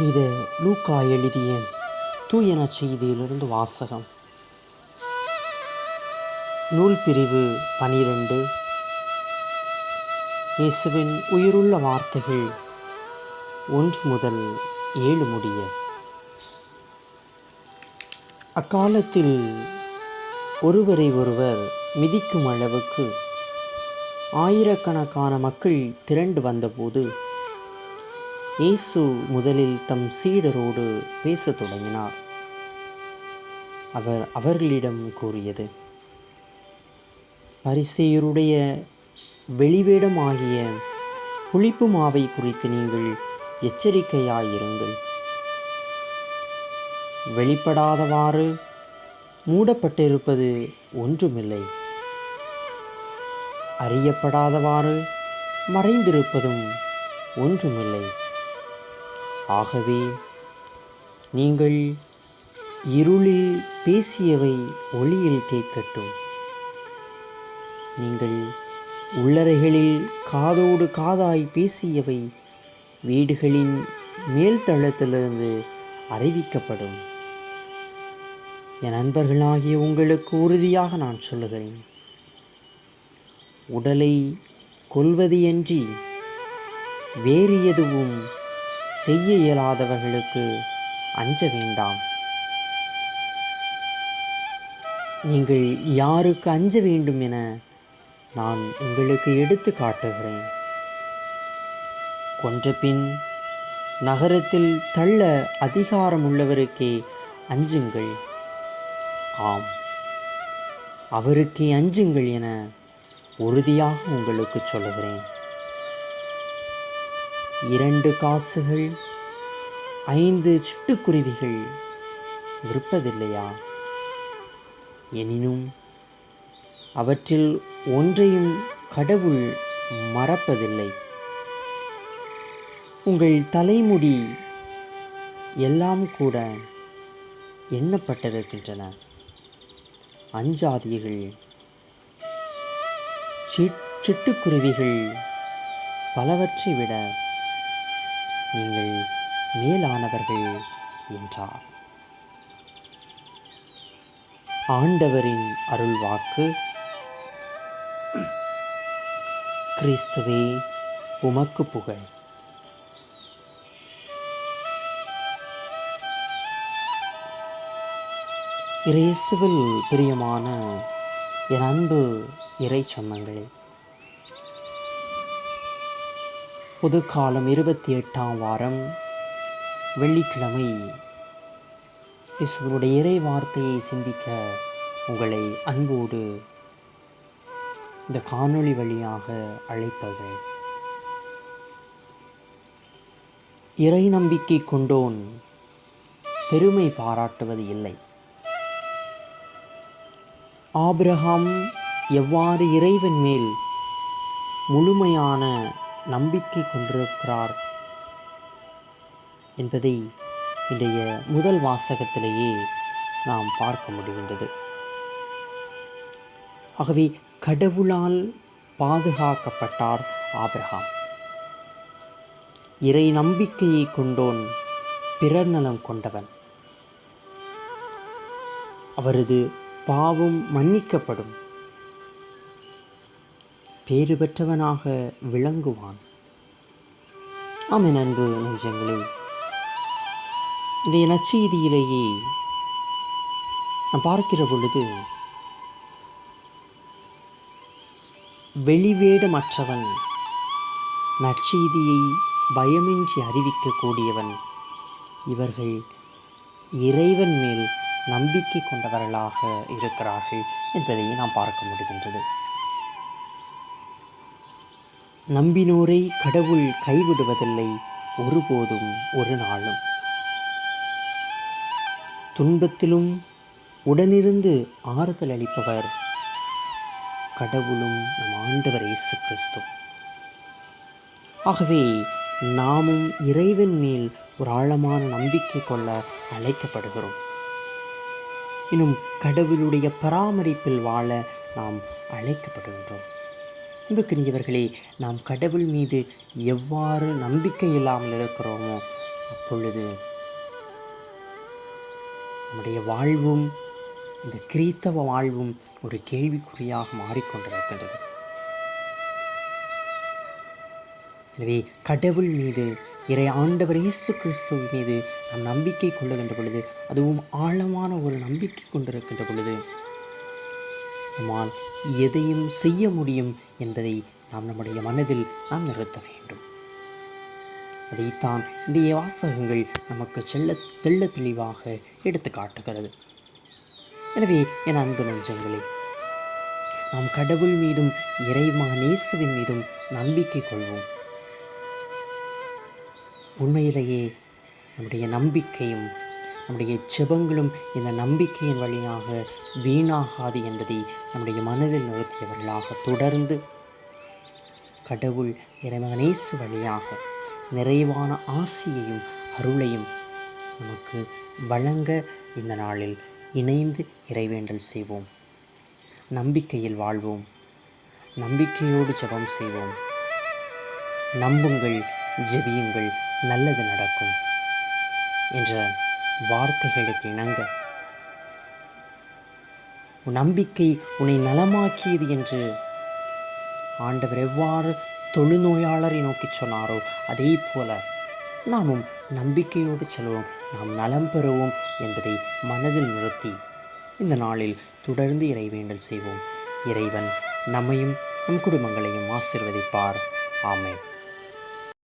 புனித லூக்கா எழுதிய தூயன செய்தியிலிருந்து வாசகம். நூல் பிரிவு பனிரெண்டு. இயேசுவின் உயிருள்ள வார்த்தைகள் ஒன்று முதல் ஏழு முடிய. அக்காலத்தில் ஒருவரை ஒருவர் மிதிக்கும் அளவுக்கு ஆயிரக்கணக்கான மக்கள் திரண்டு வந்தபோது இயேசு முதலில் தம் சீடரோடு பேசத் தொடங்கினார். அவர் அவர்களிடம் கூறியது பரிசெயருடைய வெளிவேடமாகிய புளிப்பு மாவை குறித்து நீங்கள் எச்சரிக்கையாயிருங்கள். வெளிப்படாதவாறு மூடப்பட்டிருப்பது ஒன்றுமில்லை. அறியப்படாதவாறு மறைந்திருப்பதும் ஒன்றுமில்லை. ஆகவே நீங்கள் இருளில் பேசியவை ஒளியில் கேட்கட்டும். நீங்கள் உள்ளறைகளில் காதோடு காதாய் பேசியவை வீடுகளின் மேல்தளத்திலிருந்து அறிவிக்கப்படும். என் நண்பர்களாகிய உங்களுக்கு உறுதியாக நான் சொல்லுகிறேன். உடலை கொல்வதையன்றி வேறு எதுவும் செய்ய இயலாதவர்களுக்கு அஞ்ச வேண்டாம். நீங்கள் யாருக்கு அஞ்ச வேண்டும் என நான் உங்களுக்கு எடுத்து காட்டுகிறேன். கொன்றபின் நகரத்தில் தள்ள அதிகாரம் உள்ளவருக்கே அஞ்சுங்கள். ஆம் அவருக்கே அஞ்சுங்கள் என உறுதியாக உங்களுக்கு சொல்லுகிறேன். இரண்டு காசுகள் ஐந்து சிட்டுக்குருவிகள் விற்பதில்லையா? எனினும் அவற்றில் ஒன்றையும் கடவுள் மறப்பதில்லை. உங்கள் தலைமுடி எல்லாம் கூட எண்ணப்பட்டிருக்கின்றன. அஞ்சாதியர்கள் சிட்டுக்குருவிகள் பலவற்றை விட நீங்கள் மேலானவர்கள் என்றார். ஆண்டவரின் அருள்வாக்கு. கிறிஸ்துவே உமக்கு புகழ். இயேசுவில் பிரியமான என் அன்பு இறை சொந்தங்களே புதுக்காலம் இருபத்தி எட்டாம் வாரம் வெள்ளிக்கிழமை. இசுவனுடைய இறை வார்த்தையை சிந்திக்க உங்களை அன்போடு இந்த காணொளி வழியாக அழைப்பது. இறை நம்பிக்கை கொண்டோன் பெருமை பாராட்டுவது இல்லை. ஆபிரகாம் எவ்வாறு இறைவன் மேல் முழுமையான நம்பிக்கை கொண்டிருக்கிறார் என்பதை இன்றைய முதல் வாசகத்திலேயே நாம் பார்க்க முடிகின்றது. ஆகவே கடவுளால் பாதுகாக்கப்பட்டார் ஆபிரகாம். இறை நம்பிக்கையை கொண்டோன் பிறர் நலம் கொண்டவன். அவரது பாவம் மன்னிக்கப்படும். பேறு பெற்றவனாக விளங்குவான். ஆமே அன்பு நெஞ்சங்களே. இந்த நற்செய்தியிலேயே நாம் பார்க்கிற பொழுது வெளிவேடமற்றவன் நற்செய்தியை பயமின்றி அறிவிக்கக்கூடியவன் இவர்கள் இறைவன் மேல் நம்பிக்கை கொண்டவர்களாக இருக்கிறார்கள் என்பதை நாம் பார்க்க முடிகின்றது. நம்பினோரை கடவுள் கைவிடுவதில்லை ஒருபோதும் ஒரு நாளும். துன்பத்திலும் உடனிருந்து ஆறுதல் அளிப்பவர் கடவுளும் நம் ஆண்டவர் இயேசு கிறிஸ்து. ஆகவே நாமும் இறைவன் மேல் ஒரு ஆழமான நம்பிக்கை கொள்ள அழைக்கப்படுகிறோம். இன்னும் கடவுளுடைய பராமரிப்பில் வாழ நாம் அழைக்கப்படுகின்றோம். அன்புக்குரியவர்களே நாம் கடவுள் மீது எவ்வாறு நம்பிக்கை இல்லாமல் இருக்கிறோமோ அப்பொழுது நம்முடைய வாழ்வும் இந்த கிறித்தவ வாழ்வும் ஒரு கேள்விக்குறியாக மாறிக்கொண்டிருக்கின்றது. எனவே கடவுள் மீது இறை ஆண்டவர் இயேசு கிறிஸ்துவ மீது நாம் நம்பிக்கை கொள்ளுகின்ற பொழுது அதுவும் ஆழமான ஒரு நம்பிக்கை கொண்டிருக்கின்ற பொழுது நம்மால் எதையும் செய்ய முடியும் என்பதை நாம் நம்முடைய மனதில் நாம் நிறுத்த வேண்டும். அதைத்தான் இன்றைய வாசகங்கள் நமக்கு செல்ல தெள்ள தெளிவாக எடுத்து காட்டுகிறது. எனவே என் அன்பு நெஞ்சங்களே நாம் கடவுள் மீதும் இறைமகன் இயேசுவின் மீதும் நம்பிக்கை கொள்வோம். உண்மையிலேயே நம்முடைய நம்பிக்கையும் நம்முடைய ஜெபங்களும் இந்த நம்பிக்கையின் வழியாக வீணாகாது என்பதை நம்முடைய மனதில் நிறுத்தியவர்களாக தொடர்ந்து கடவுள் இறைமகனேசு வழியாக நிறைவான ஆசியையும் அருளையும் நமக்கு வழங்க இந்த நாளில் இணைந்து இறைவேண்டல் செய்வோம். நம்பிக்கையில் வாழ்வோம். நம்பிக்கையோடு ஜெபம் செய்வோம். நம்புங்கள் ஜெபியுங்கள். நல்லது நடக்கும் என்ற வார்த்தைகளுக்கு இணங்க. உன் நம்பிக்கை உன்னை நலமாக்கியது என்று ஆண்டவர் எவ்வாறு தொழுநோயாளரை நோக்கி சொன்னாரோ அதே போல நாமும் நம்பிக்கையோடு செல்வோம் நாம் நலம் பெறுவோம் என்பதை மனதில் நிறுத்தி இந்த நாளில் தொடர்ந்து இறைவேண்டல் செய்வோம். இறைவன் நம்மையும் நம் குடும்பங்களையும் ஆசிர்வதிப்பார். ஆமேன்.